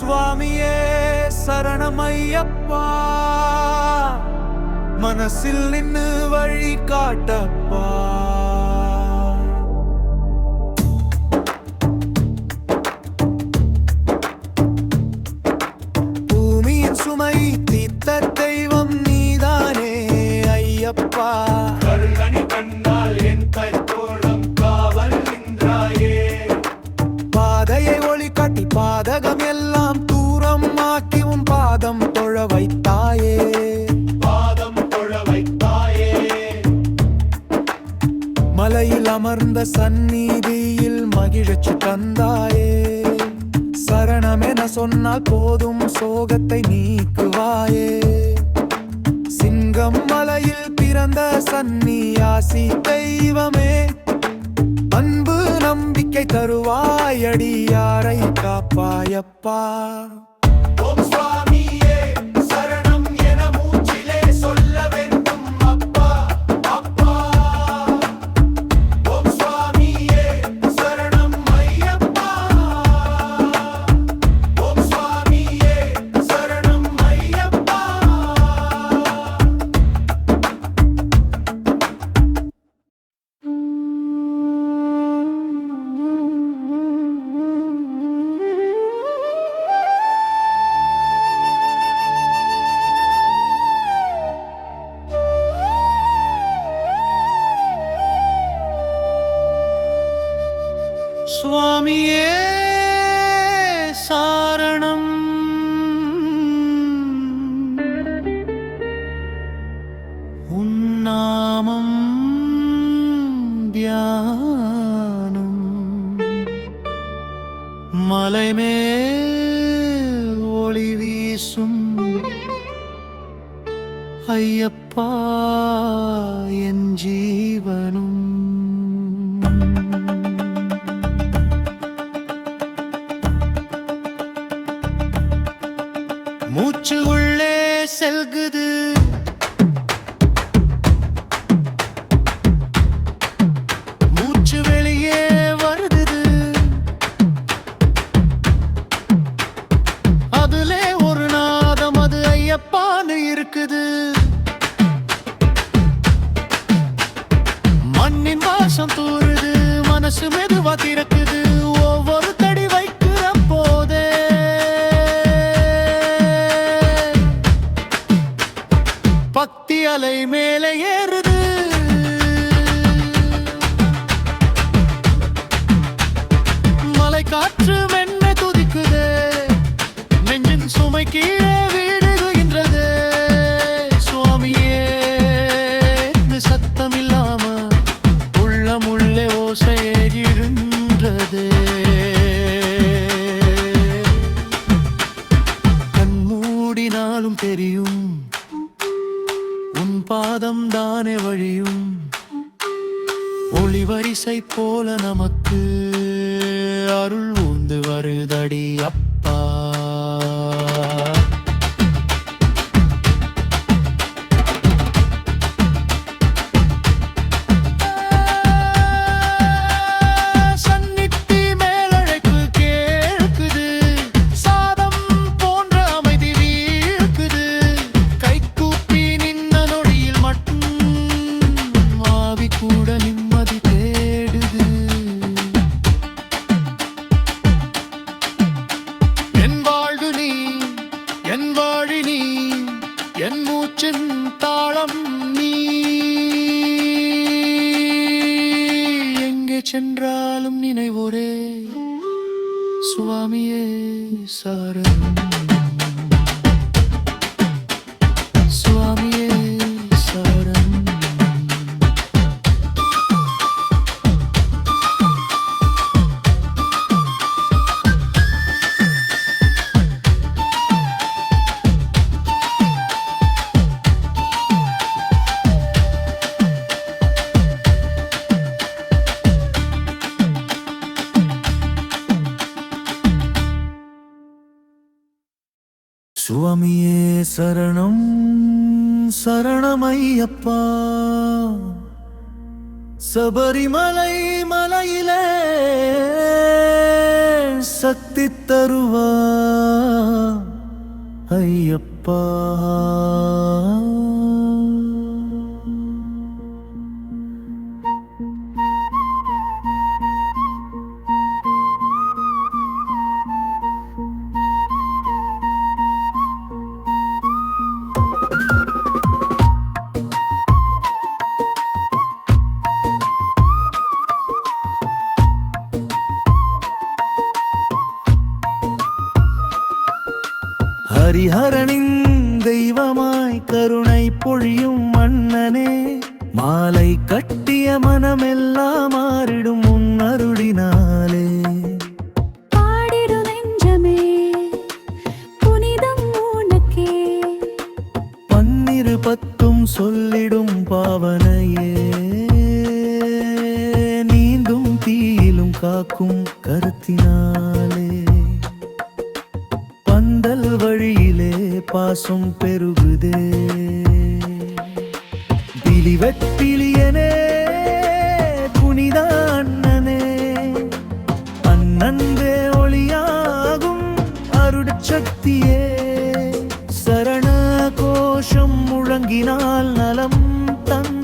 சுவாமியே சரணமையப்பா. மனசில் நின்று வழி காட்டப்பா. பாதையை ஒளி காட்டி பாதகம் எல்லாம் தூரம் ஆக்கி உன் பாதம் தொழ வைத்தாயே. பாதம் தொழ வைத்தாயே. மலையில் அமர்ந்த சந்நிதியில் மகிழ்ச்சி தந்தாயே. சரணமென சொன்னால் போதும் சோகத்தை நீக்குவாயே. சிங்கம் மலையில் பிறந்த சந்நியாசி தெய்வமே அன்பு நம்பிக்கை தருவாயடி யாரை காப்பாயப்பா? சுவாமியே சாரணம். உன்னாமம் தியானம். மலைமேல் ஒளி வீசும் ஐயப்பா என் ஜீவனும். கேக்குது மண்ணின் வாசம் தூருது மனசு மெதுவா திறக்குது ஒவ்வொரு தடி வைக்கிற போதே. பக்தி அலை மேலே ஏறுது. மலை காற்று மூடினாலும் தெரியும். உன் பாதம் தானே வழியும். ஒளிவரிசை போல நமக்கு அருள் உந்து வருதடி. சுவாமியே சரணம் சுவாமியே சரணம் சரணமையப்பா. சபரிமலை மலையிலே சக்தி தருவா ஐயப்பா. மாலை கட்டிய மனமெல்லாம் மாறிடும் உன் அருளினாலே. பாடிடு நெஞ்சமே புனிதம் உனக்கே. பன்னிரு பத்தும் சொல்லிடும் பாவனையே. நீந்தும் தீயிலும் காக்கும் கருத்தினாலே. பந்தல் வழியிலே பாசம் பெருகுதே. வெப்பிலியனே புனித அண்ணனே அண்ணன்பே ஒளியாகும் அருட்சக்தியே. சரண கோஷம் முழங்கினால் நலம் தன்